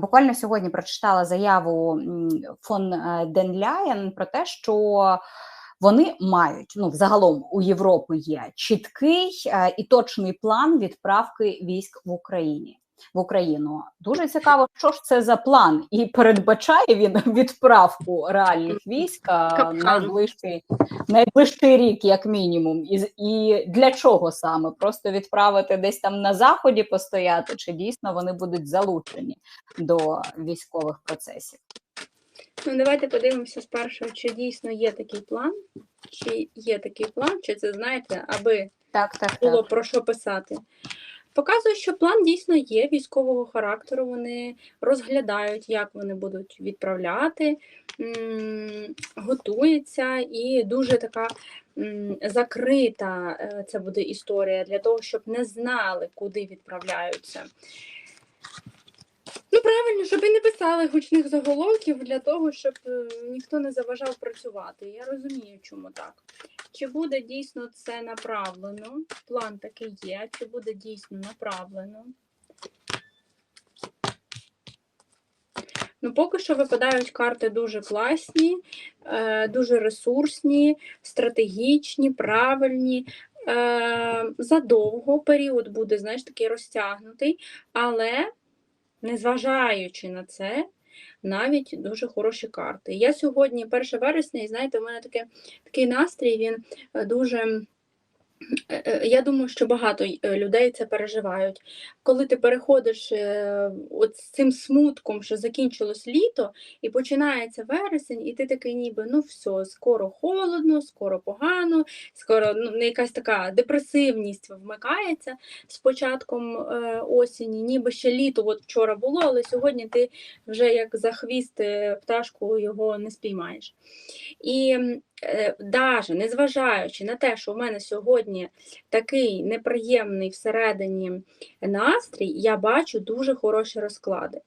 Буквально сьогодні прочитала заяву фон е, Денляєн про те, що вони мають ну взагалом у Європи є чіткий е, і точний план відправки військ в Україні в Україну. Дуже цікаво, що ж це за план, і передбачає він відправку реальних військ найближчий найближчий рік, як мінімум, і і для чого саме? Просто відправити десь там на заході постояти, чи дійсно вони будуть залучені до військових процесів? Ну, давайте подивимося спершу, чи дійсно є такий план, чи є такий план, чи це знаєте, аби так, так, було так. про що писати. Показує, що план дійсно є військового характеру. Вони розглядають, як вони будуть відправляти, готується і дуже така закрита е, це буде історія для того, щоб не знали, куди відправляються. Ну, правильно, щоб і не писали гучних заголовків для того, щоб е, ніхто не заважав працювати. Я розумію, чому так. Чи буде дійсно це направлено? План такий є, чи буде дійсно направлено? Ну, поки що випадають карти дуже класні, е, дуже ресурсні, стратегічні, правильні. Е, задовго період буде, знаєш, такий розтягнутий, але незважаючи на це, навіть дуже хороші карти. Я сьогодні, 1 вересня, і знаєте, у мене таке, такий настрій, він е, дуже я думаю, що багато е, людей це переживають. Коли ти переходиш от з цим смутком, що закінчилось літо, і починається вересень, і ти такий ніби ну все, скоро холодно, скоро погано, скоро ну, якась така депресивність вмикається з початком осені, ніби ще літо от вчора було, але сьогодні ти вже як за хвіст пташку його не спіймаєш. І навіть е, незважаючи на те, що в мене сьогодні такий неприємний всередині настрій, я бачу дуже хороші розклади.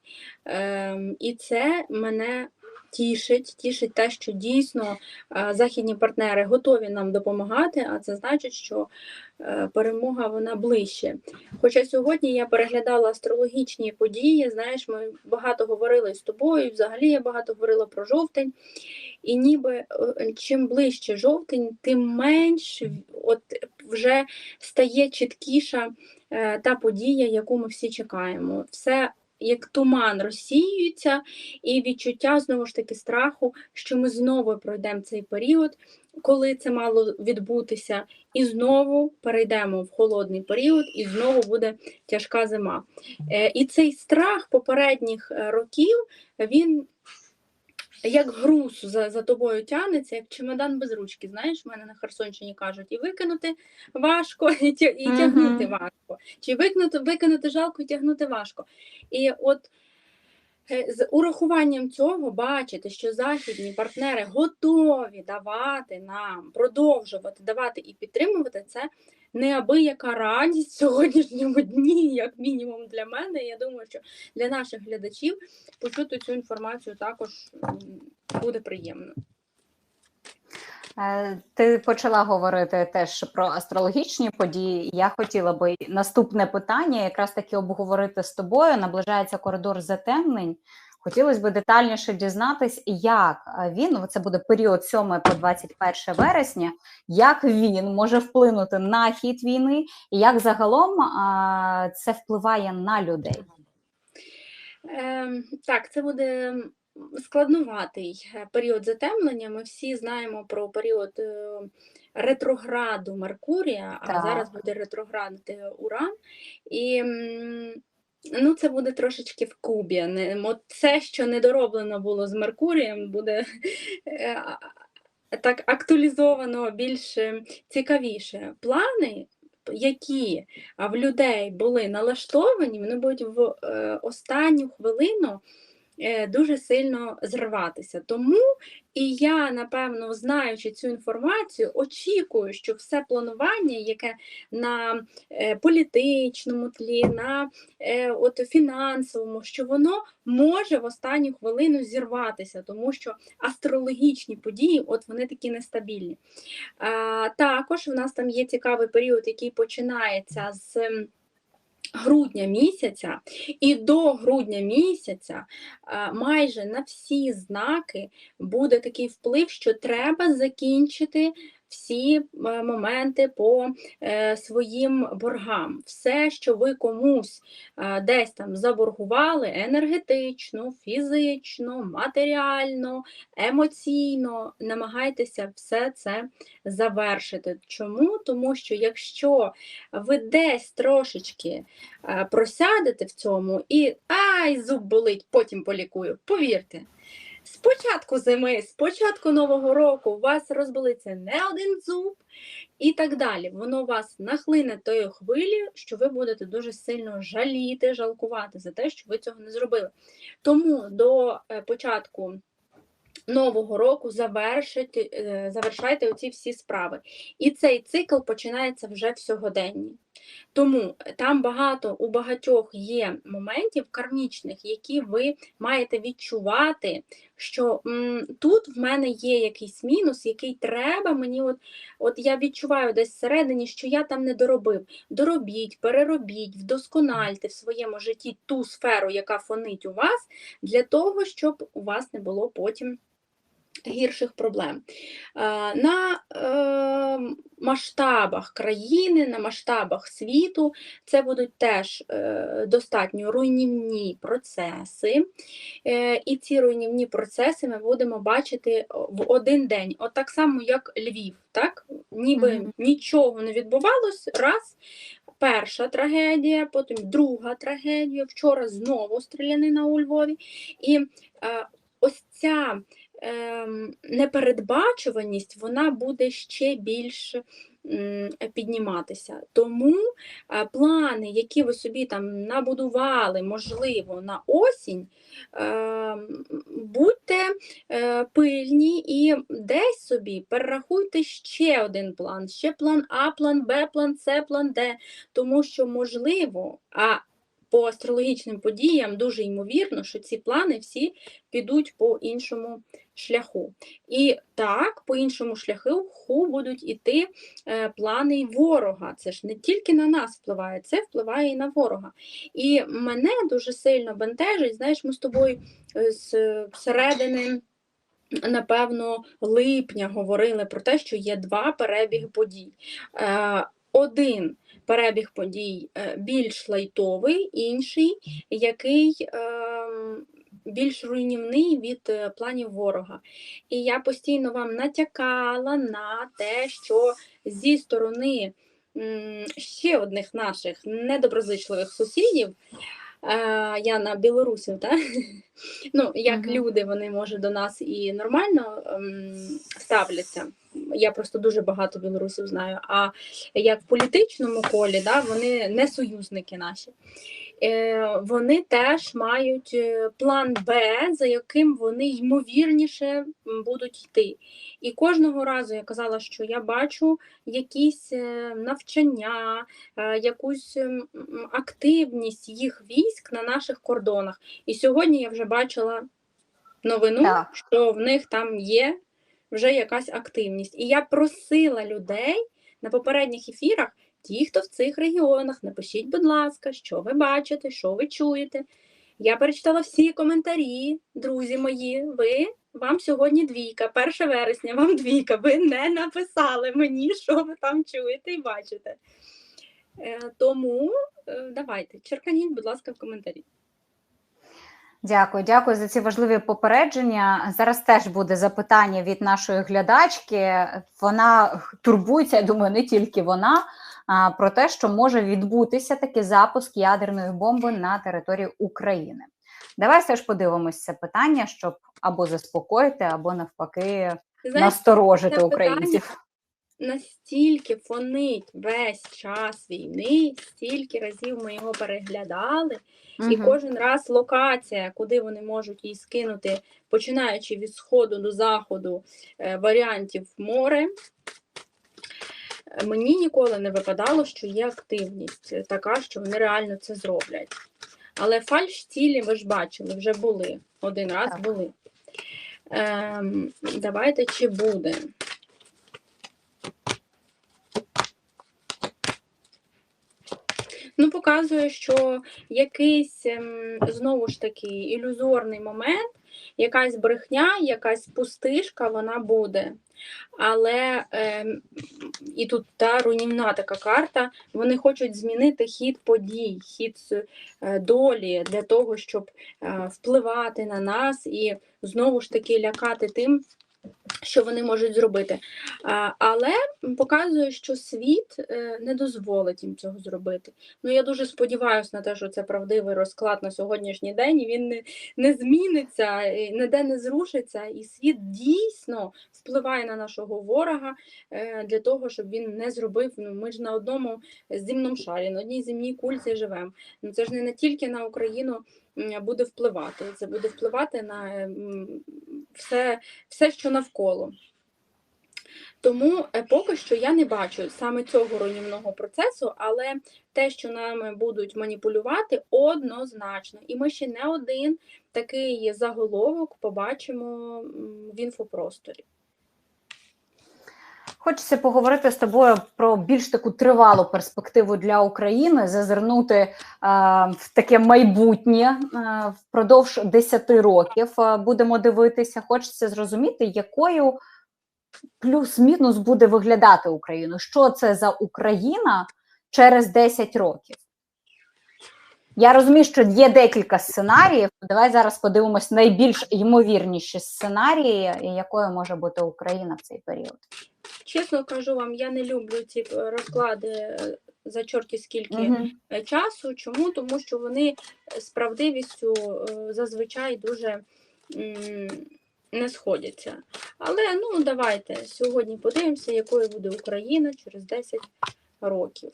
Ем, і це мене тішить, тішить те, що дійсно е, західні партнери готові нам допомагати, а це значить, що е, перемога вона ближче. Хоча сьогодні я переглядала астрологічні події, знаєш, ми багато говорили з тобою, взагалі я багато говорила про жовтень. І ніби е, чим ближче жовтень, тим менш от вже стає чіткіша та подія, яку ми всі чекаємо. Все як туман розсіюється, і відчуття знову ж таки страху, що ми знову пройдемо цей період, коли це мало відбутися, і знову перейдемо в холодний період, і знову буде тяжка зима. Е, і цей страх попередніх е, років він як груз за за тобою тянеться, як чемодан без ручки. Знаєш, в мене на Херсонщині кажуть, і викинути важко, і тягнути важко. Чи викинути, викинути жалко і тягнути важко. І от е, з урахуванням цього бачите, що західні партнери готові давати нам, продовжувати давати і підтримувати це неабияка радість сьогоднішньому дні, як мінімум для мене. Я думаю, що для наших глядачів почути цю інформацію також буде приємно. Е, ти почала говорити теж про астрологічні події. Я хотіла би наступне питання якраз таки обговорити з тобою. Наближається коридор затемнень. Хотілося б детальніше дізнатись, як він, ну, це буде період 7 по 21 вересня, як він може вплинути на хід війни, і як загалом це впливає на людей? Е, так, це буде складнуватий період затемнення. Ми всі знаємо про період е, ретрограду Меркурія, а так. зараз буде ретроград Уран. І Ну, це буде трошечки в кубі. Не, Це, що недороблено було з Меркурієм, буде е, так актуалізовано більш цікавіше. Плани, які в людей були налаштовані, вони будуть в е, останню хвилину Е, дуже сильно зриватися. Тому і я, напевно, знаючи цю інформацію, очікую, що все планування, яке на е, політичному тлі, на е, от, фінансовому, що воно може в останню хвилину зірватися, тому що астрологічні події от вони такі нестабільні. Також в нас там є цікавий період, який починається з. Грудня місяця, і до грудня місяця е, майже на всі знаки буде такий вплив, що треба закінчити всі е, моменти по е, своїм боргам. Все, що ви комусь е, десь там заборгували енергетично, фізично, матеріально, емоційно, намагайтеся все це завершити. Чому? Тому що якщо ви десь трошечки просядете в цьому і ай, зуб болить, потім полікую, повірте. З початку зими, з початку нового року у вас розболиться не один зуб і так далі. Воно вас нахлине тою хвилею, що ви будете дуже сильно жаліти, жалкувати за те, що ви цього не зробили. Тому до е, початку нового року завершити, е, завершайте оці всі справи. І цей цикл починається вже в сьогоденні. Тому там багато у багатьох є моментів кармічних, які ви маєте відчувати, що м, тут в мене є якийсь мінус, який треба мені. От от я відчуваю десь всередині, що я там не доробив. Доробіть, переробіть, вдоскональте в своєму житті ту сферу, яка фонить у вас, для того, щоб у вас не було потім гірших проблем. Е, На е, масштабах країни, на масштабах світу це будуть теж е, достатньо руйнівні процеси. І ці руйнівні процеси ми будемо бачити в один день. От так само, як Львів, так? ніби Мгм. нічого не відбувалось, раз. Перша трагедія, потім друга трагедія. Вчора знову стрілянина у Львові. І е, ось ця непередбачуваність вона буде ще більш підніматися. Тому е, плани, які ви собі там набудували, можливо, на осінь, ем, будьте е, пильні і десь собі перерахуйте ще один план, ще план А, план Б, план С, план Д, тому що можливо, а по астрологічним подіям дуже ймовірно, що ці плани всі підуть по іншому шляху. І так, по іншому шляху будуть іти е, плани ворога. Це ж не тільки на нас впливає, це впливає і на ворога. І мене дуже сильно бентежить, знаєш, ми з тобою е, з середини. Напевно, липня говорили про те, що є два перебіги подій. Е, Один перебіг подій е, більш лайтовий, інший, який ем, більш руйнівний від е, планів ворога. І я постійно вам натякала на те, що зі сторони ще одних наших недоброзичливих сусідів. е, Я на білорусів, так? Ну, як Мгм. люди, вони може до нас і нормально ем, ставляться. Я просто дуже багато білорусів знаю. А як в політичному колі, да, вони не союзники наші. Е, Вони теж мають е, план Б, за яким вони ймовірніше будуть йти. І кожного разу я казала, що я бачу якісь е, навчання, якусь активність їх військ на наших кордонах. І сьогодні я вже бачила новину, Так. що в них там є вже якась активність. І я просила людей на попередніх ефірах, ті, хто в цих регіонах, напишіть, будь ласка, що ви бачите, що ви чуєте. Я перечитала всі коментарі, друзі мої. Ви вам сьогодні двійка, 1 вересня, вам двійка. Ви не написали мені, що ви там чуєте і бачите. Е, тому е, давайте, черканіть, будь ласка, в коментарі. Дякую, дякую за ці важливі попередження. Зараз теж буде запитання від нашої глядачки. Вона турбується, я думаю, не тільки вона, а про те, що може відбутися такий запуск ядерної бомби на території України. Давай все ж подивимось це питання, щоб або заспокоїти, або навпаки Знаєте, насторожити українців. Настільки фонить весь час війни, стільки разів ми його переглядали, і кожен раз локація, куди вони можуть її скинути, починаючи від сходу до заходу е, варіантів море. Е, Мені ніколи не випадало, що є активність така, що вони реально це зроблять. Але фальш цілі ви ж бачили, вже були. Один раз Так. були. Ем, давайте чи буде. Ну, показує, що якийсь ем, знову ж таки ілюзорний момент, якась брехня, якась пустишка, вона буде. Але ем, і тут та руйнівна така карта. Вони хочуть змінити хід подій, хід е, долі для того, щоб е, впливати на нас і знову ж таки лякати тим, що вони можуть зробити. Але показує, що світ е, не дозволить їм цього зробити. Ну, я дуже сподіваюся на те, що це правдивий розклад на сьогоднішній день, він не, не зміниться, ніде не зрушиться, і світ дійсно впливає на нашого ворога е, для того, щоб він не зробив. Ну, ми ж на одному земному шарі, на одній земній кульці живемо. Ну, це ж не, тільки на Україну буде впливати, це буде впливати на все, все, що навколо. Тому е, поки що я не бачу саме цього руйнівного процесу, але те, що нами будуть маніпулювати, однозначно. І ми ще не один такий заголовок побачимо в інфопросторі. Хочеться поговорити з тобою про більш таку тривалу перспективу для України, зазирнути е, в таке майбутнє е, впродовж 10 років. Е, будемо дивитися. Хочеться зрозуміти, якою плюс-мінус буде виглядати Україну. Що це за Україна через 10 років? Я розумію, що є декілька сценаріїв. Давай зараз подивимось найбільш ймовірніші сценарії, якою може бути Україна в цей період. Чесно кажу вам, я не люблю ці е, розклади е, за чорті скільки Мгм. е, часу. Чому? Тому що вони з правдивістю зазвичай дуже не сходяться. Але ну давайте сьогодні подивимося, якою буде Україна через 10 років.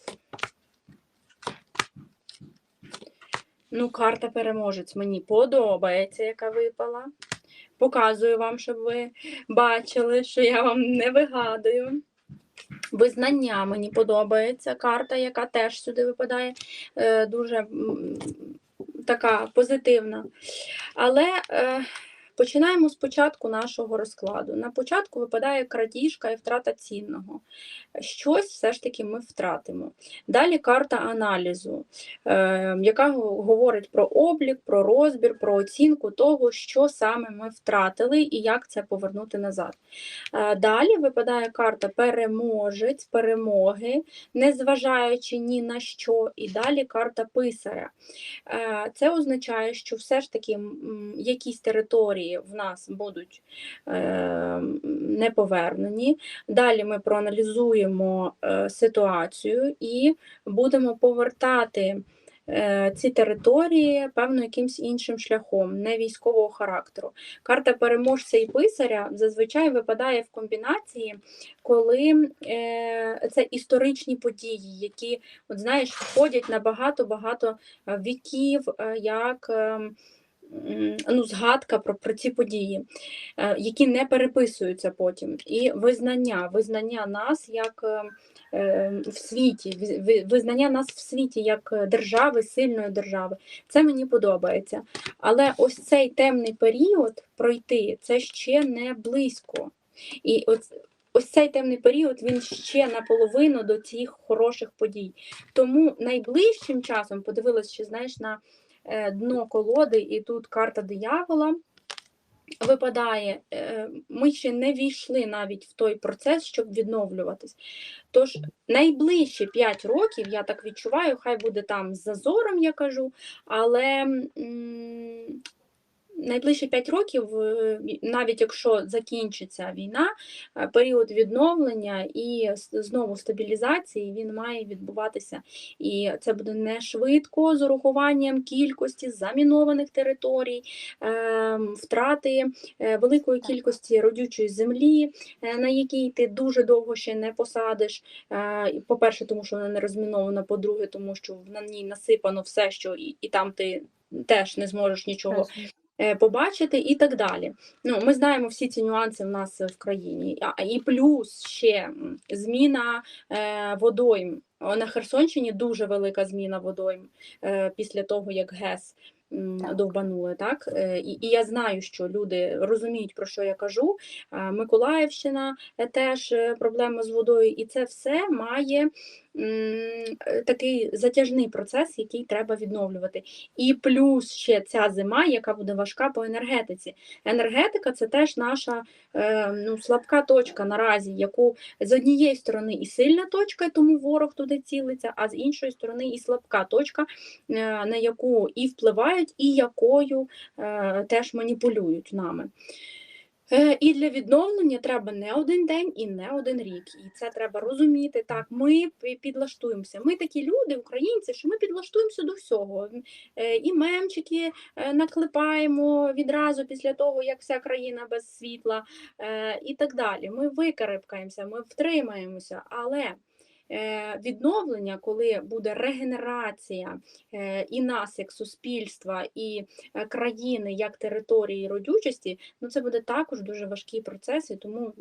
Ну, карта переможець мені подобається, яка випала. Показую вам, щоб ви бачили, що я вам не вигадую. Визнання мені подобається карта, яка теж сюди випадає, е, дуже така позитивна. Але е, починаємо з початку нашого розкладу. На початку випадає крадіжка і втрата цінного. Щось все ж таки ми втратимо. Далі карта аналізу, е, яка говорить про облік, про розбір, про оцінку того, що саме ми втратили і як це повернути назад. Е, Далі випадає карта переможець, перемоги, незважаючи ні на що, і далі карта писаря. Е, Це означає, що все ж таки якісь території в нас будуть е, не повернені. Далі ми проаналізуємо е, ситуацію і будемо повертати е, ці території певно якимсь іншим шляхом, не військового характеру. Карта переможця і писаря зазвичай випадає в комбінації, коли це історичні події, які, от знаєш, входять на багато-багато віків, як. Ну, згадка про, про ці події, е, які не переписуються потім, і визнання, визнання нас як е, е, в світі, визнання нас в світі як держави, сильної держави. Це мені подобається. Але ось цей темний період пройти це ще не близько. І ось, ось цей темний період він ще наполовину до цих хороших подій. Тому найближчим часом подивилась, ще знаєш на дно колоди, і тут карта диявола. Випадає, е, ми ще не війшли навіть в той процес, щоб відновлюватись. Тож найближчі 5 років, я так відчуваю, хай буде там з зазором, я кажу, але найближчі 5 років, навіть якщо закінчиться війна, е, період відновлення і знову стабілізації він має відбуватися. І це буде не швидко з урахуванням кількості замінованих територій, ем, втрати е, великої кількості родючої землі, е, на якій ти дуже довго ще не посадиш. По-перше, тому що вона не розмінована, по-друге, тому що на ній насипано все, що і, і там ти теж не зможеш нічого побачити і так далі. Ну, ми знаємо всі ці нюанси в нас в країні. І плюс ще зміна е, водойм. На Херсонщині дуже велика зміна водойм е, після того, як ГЕС довбанули. Так? Е, і, і я знаю, що люди розуміють, про що я кажу. Е, Миколаївщина е, теж е, проблема з водою, і це все має е, такий затяжний процес, який треба відновлювати. І плюс ще ця зима, яка буде важка по енергетиці. Енергетика це теж наша е, ну, слабка точка наразі, яку з однієї сторони і сильна точка, тому ворог туди цілиться, а з іншої сторони і слабка точка, е, на яку і впливають, і якою е, теж маніпулюють нами. Е, І для відновлення треба не один день і не один рік. І це треба розуміти. Так, ми підлаштуємося. Ми такі люди, українці, що ми підлаштуємося до всього. Е, І мемчики е, наклепаємо відразу після того, як вся країна без світла, і так далі. Ми викарабкаємося, ми втримаємося, але. Е, Відновлення, коли буде регенерація е, і нас як суспільства, і е, країни як території родючості, ну це буде також дуже важкий процес, і тому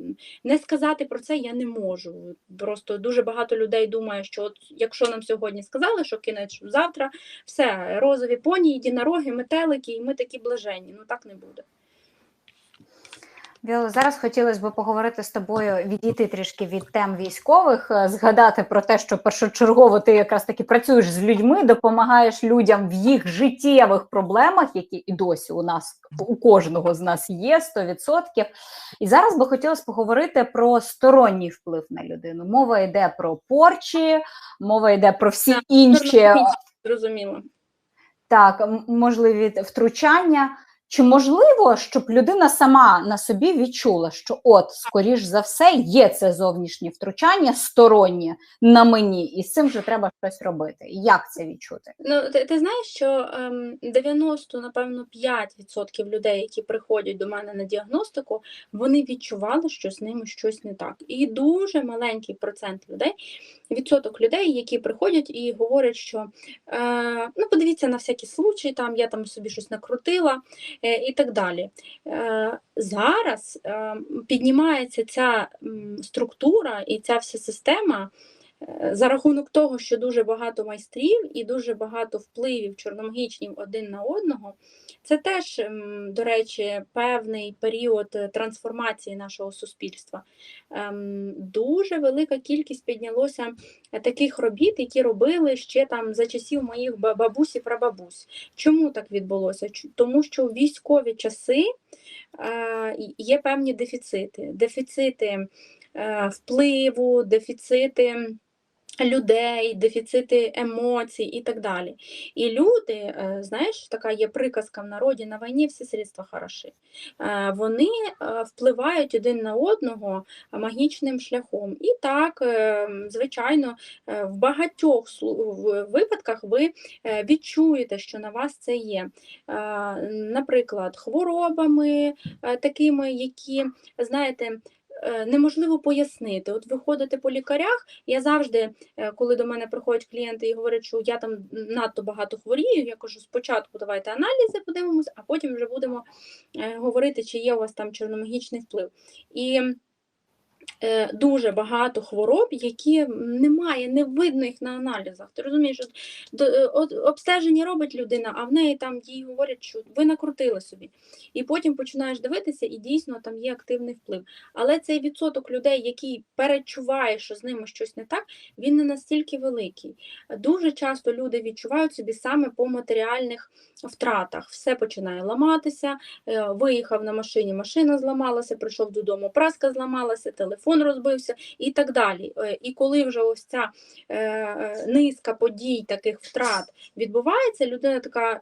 не сказати про це я не можу. Просто дуже багато людей думає, що от якщо нам сьогодні сказали, що кінець завтра, все, розові поні, єдинороги, метелики, і ми такі блаженні. Ну так не буде. Віоло, зараз хотілося б поговорити з тобою, відійти трішки від тем військових, е, згадати про те, що першочергово ти якраз таки працюєш з людьми, допомагаєш людям в їх життєвих проблемах, які і досі у нас у кожного з нас є 100%. І зараз би хотілося поговорити про сторонній вплив на людину. Мова йде про порчі, мова йде про всі інші Зрозуміло. так, можливі втручання. Чи можливо, щоб людина сама на собі відчула, що от, скоріш за все, є це зовнішнє втручання стороннє на мені, і з цим вже треба щось робити. Як це відчути? Ну, ти, ти знаєш, що ем, 90, напевно, 5% людей, які приходять до мене на діагностику, вони відчували, що з ними щось не так. І дуже маленький процент людей, відсоток людей, які приходять і говорять, що е, ну, подивіться на всякі случаї, там я там собі щось накрутила і так далі. Е, зараз е, піднімається ця структура і ця вся система. Е, За рахунок того, що дуже багато майстрів і дуже багато впливів чорномагічнів один на одного, це теж, ем, до речі, певний період е, трансформації нашого суспільства. Ем, Дуже велика кількість піднялося е, таких робіт, які робили ще там за часів моїх ба- бабусь і прабабусь. Чому так відбулося? Тому що в військові часи є певні дефіцити. Дефіцити впливу, дефіцити людей, дефіцити емоцій і так далі. І люди, е, знаєш, така є приказка в народі на війні всі средства хороші. Е, Вони е, впливають один на одного магічним шляхом. І так, звичайно, в багатьох випадках ви відчуєте, що на вас це є. Наприклад, хворобами такими, які, знаєте, неможливо пояснити. От виходити по лікарях, я завжди, е, коли до мене приходять клієнти і говорять, що я там надто багато хворію, я кажу, спочатку давайте аналізи подивимось, а потім вже будемо е, говорити, чи є у вас там чорномагічний вплив. І е, дуже багато хвороб, які немає, не видно їх на аналізах. Ти розумієш, до- е, обстеження робить людина, а в неї там їй говорять, що ви накрутили собі. І потім починаєш дивитися, і дійсно там є активний вплив. Але цей відсоток людей, який перечуває, що з ними щось не так, він не настільки великий. Дуже часто люди відчувають собі саме по матеріальних втратах. Все починає ламатися. е, Виїхав на машині, машина зламалася, прийшов додому, праска зламалася, телефон розбився і так далі. Е, І коли вже ось ця е, низка подій, таких втрат відбувається, людина така.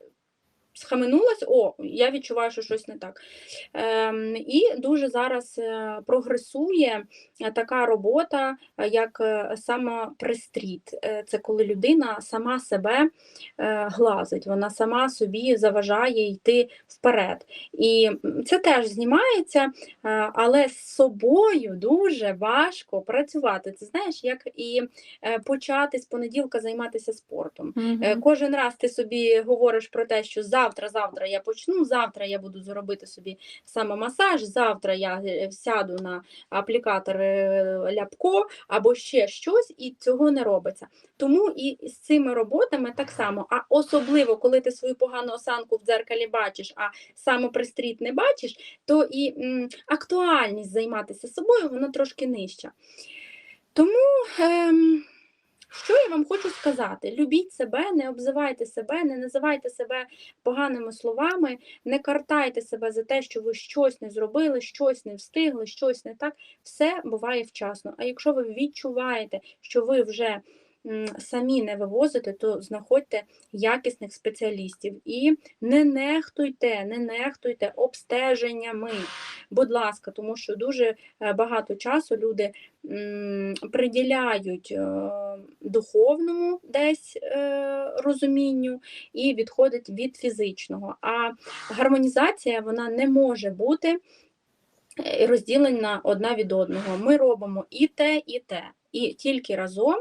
Схаменулась, о, я відчуваю, що щось не так. Ем, і дуже зараз е, прогресує е, така робота, е, як самопристріт. Це коли людина сама себе глазить, вона сама собі заважає йти вперед. І це теж знімається, але з собою дуже важко працювати. Це знаєш, як і почати з понеділка займатися спортом. Е, Кожен раз ти собі говориш про те, що завтра, завтра я почну, завтра я буду зробити собі самомасаж, завтра я е, сяду на аплікатор е, ляпко або ще щось, і цього не робиться. Тому і з цими роботами так само. А особливо, коли ти свою погану осанку в дзеркалі бачиш, а самопристріт не бачиш, то і м, актуальність займатися собою вона трошки нижча. Тому. Ем, Що я вам хочу сказати? Любіть себе, не обзивайте себе, не називайте себе поганими словами, не картайте себе за те, що ви щось не зробили, щось не встигли, щось не так. Все буває вчасно. А якщо ви відчуваєте, що ви вже самі не вивозите, то знаходьте якісних спеціалістів і не нехтуйте, не нехтуйте обстеженнями. Будь ласка, тому що дуже е, багато часу люди приділяють е, духовному десь е, розумінню і відходять від фізичного. А гармонізація вона не може бути розділена одна від одного. Ми робимо і те, і те. І тільки разом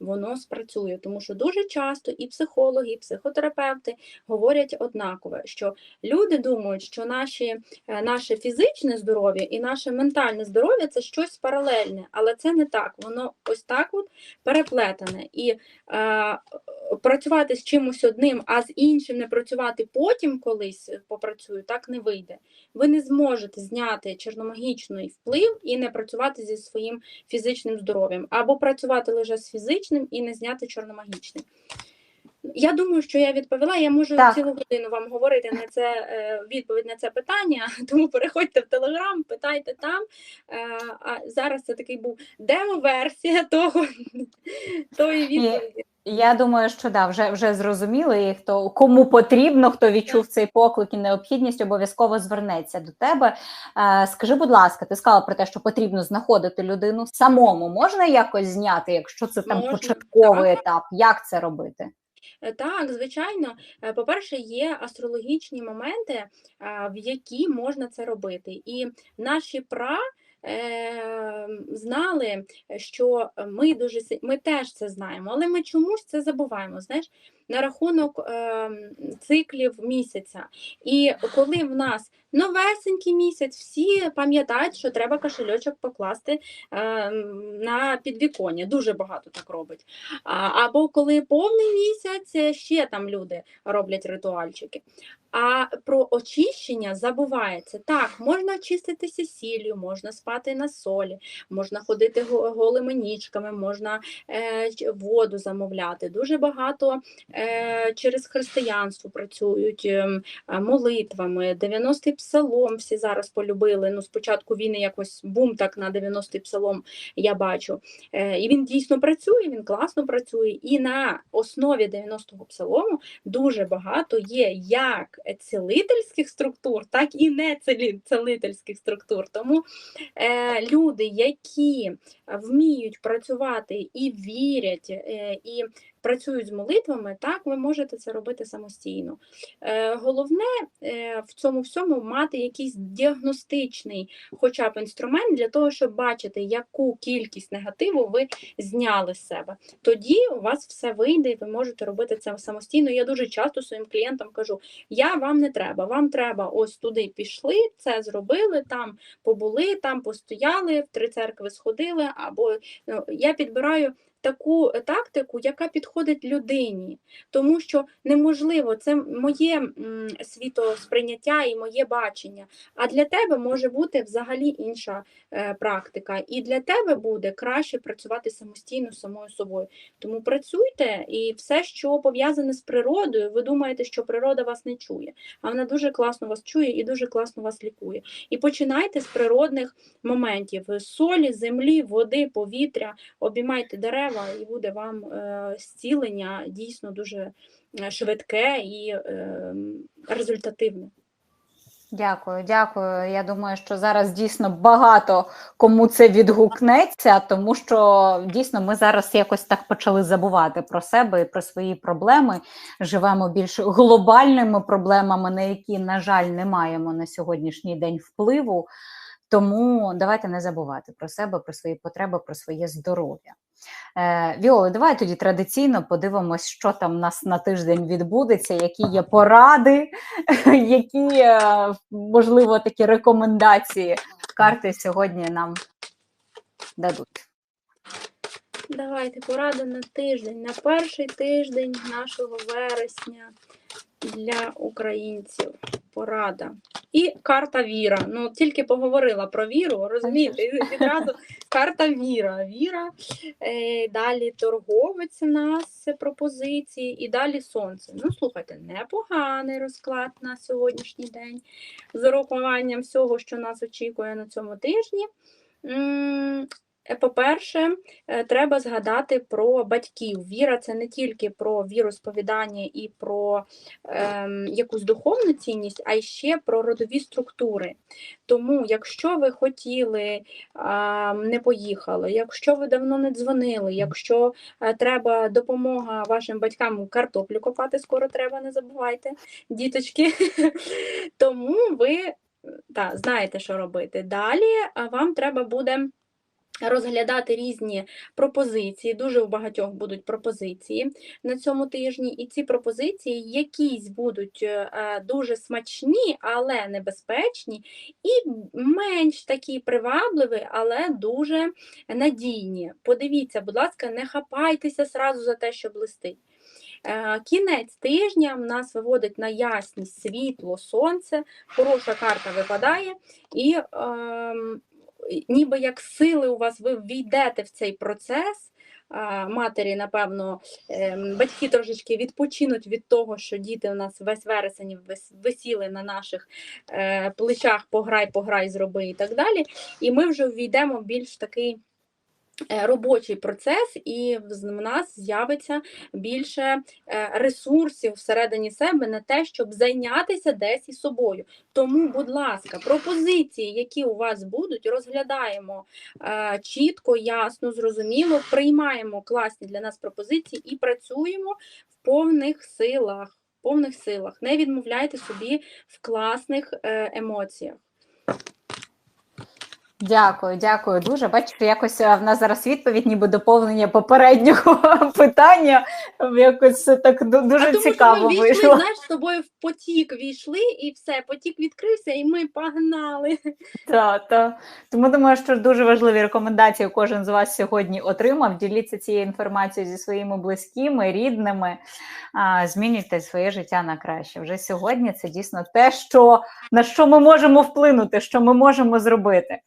воно спрацює, тому що дуже часто і психологи, і психотерапевти говорять однакове, що люди думають, що наші, е, наше фізичне здоров'я і наше ментальне здоров'я це щось паралельне, але це не так. Воно ось так от переплетене. І е, працювати з чимось одним, а з іншим не працювати потім колись попрацюю, так не вийде. Ви не зможете зняти чорномагічний вплив і не працювати зі своїм фізичним здоров'ям, або працювати лише з фізичним і не зняти чорномагічний. Я думаю, що я відповіла. Я можу Так. цілу годину вам говорити на це е, відповідь на це питання. Тому переходьте в телеграм, питайте там. Е, А зараз це такий був демо-версія того тої відповіді. Я думаю, що да, вже вже зрозуміли, і хто кому потрібно, хто відчув цей поклик і необхідність, обов'язково звернеться до тебе. Е, скажи, будь ласка, ти сказала про те, що потрібно знаходити людину самому. Можна якось зняти, якщо це там Можна, початковий етап? Як це робити? Е, Так, звичайно. Е, По-перше, є астрологічні моменти, е, в які можна це робити. І наші пра знали, що ми дуже ми теж це знаємо, але ми чомусь це забуваємо. Знаєш, на рахунок е, циклів місяця. І коли в нас новесенький місяць, всі пам'ятають, що треба кошельочок покласти е, на підвіконня. Дуже багато так робить. Або коли повний місяць, е, ще там люди роблять ритуальчики. А про очищення забувається. Так, можна очиститися сіллю, можна спати на солі, можна ходити голими ніжками, можна е, воду замовляти. Дуже багато е, через християнство працюють ем, е, молитвами. 90-й псалом всі зараз полюбили. Ну, спочатку війни якось бум так на 90-й псалом я бачу. Е, І він дійсно працює, він класно працює. І на основі 90-го псалому дуже багато є як цілительських структур, так і не цілительських структур. Тому е, люди, які вміють працювати і вірять, е, і працюють з молитвами, так ви можете це робити самостійно. Е, головне е, в цьому всьому мати якийсь діагностичний хоча б інструмент для того, щоб бачити, яку кількість негативу ви зняли з себе. Тоді у вас все вийде, і ви можете робити це самостійно. Я дуже часто своїм клієнтам кажу: я вам не треба, вам треба ось туди пішли, це зробили, там побули, там постояли, в три церкви сходили. Або ну, я підбираю таку тактику, яка підходить людині, тому що неможливо, це моє світосприйняття і моє бачення. А для тебе може бути взагалі інша е, практика, і для тебе буде краще працювати самостійно самою собою. Тому працюйте і все, що пов'язане з природою, ви думаєте, що природа вас не чує, а вона дуже класно вас чує і дуже класно вас лікує. І починайте з природних моментів: солі, землі, води, повітря, обіймайте дерева, і буде вам е, зцілення дійсно дуже е, швидке і е, результативне. Дякую, дякую. Я думаю, що зараз дійсно багато кому це відгукнеться, тому що дійсно ми зараз якось так почали забувати про себе і про свої проблеми. Живемо більш глобальними проблемами, на які, на жаль, не маємо на сьогоднішній день впливу. Тому давайте не забувати про себе, про свої потреби, про своє здоров'я. Е, Віоли, давай тоді традиційно подивимось, що там у нас на тиждень відбудеться, які є поради, які, е, можливо, такі рекомендації карти сьогодні нам дадуть. Давайте порада на тиждень, на перший тиждень нашого вересня. Для українців. Порада. І карта віра. Ну, тільки поговорила про віру, розумієте? і Відразу карта віра. Віра. Е, далі торговець у нас пропозиції, і далі сонце. Ну, слухайте, непоганий розклад на сьогоднішній день з урахуванням всього, що нас очікує на цьому тижні. Е, По-перше, е, треба згадати про батьків. Віра це не тільки про віросповідання і про ем, якусь духовну цінність, а й ще про родові структури. Тому, якщо ви хотіли, а, не поїхали, якщо ви давно не дзвонили, якщо е, треба допомога вашим батькам картоплю копати, скоро треба, не забувайте, діточки. Тому ви та, знаєте, що робити. Далі вам треба буде розглядати різні пропозиції. Дуже у багатьох будуть пропозиції на цьому тижні, і ці пропозиції якісь будуть е, е, дуже смачні, але небезпечні, і менш такі привабливі, але дуже надійні. Подивіться, будь ласка, не хапайтеся сразу за те, що блистить. Е, Кінець тижня в нас виводить на ясність світло, сонце, хороша карта випадає, і ем, ніби як сили у вас ви війдете в цей процес. Матері, напевно, ем, батьки трошечки відпочинуть від того, що діти у нас весь вересень висіли на наших е, плечах, пограй, пограй, зроби і так далі. І ми вже війдемо більш такий робочий процес, і в нас з'явиться більше е, ресурсів всередині себе на те, щоб зайнятися десь із собою. Тому, будь ласка, пропозиції, які у вас будуть, розглядаємо е, чітко, ясно, зрозуміло, приймаємо класні для нас пропозиції і працюємо в повних силах. в Повних силах. Не відмовляйте собі в класних е, емоціях. Дякую, дякую дуже. Бачиш, якось е, в нас зараз відповідь, ніби доповнення попереднього питання. Якось так дуже а тому, цікаво що ми війшли, вийшло. знаєш, з тобою в потік війшли, і все, потік відкрився, і ми погнали. Та, та. Тому думаю, що дуже важливі рекомендації кожен з вас сьогодні отримав. Діліться цією інформацією зі своїми близькими, рідними, змінюйте своє життя на краще. Вже сьогодні це дійсно те, що, на що ми можемо вплинути, що ми можемо зробити.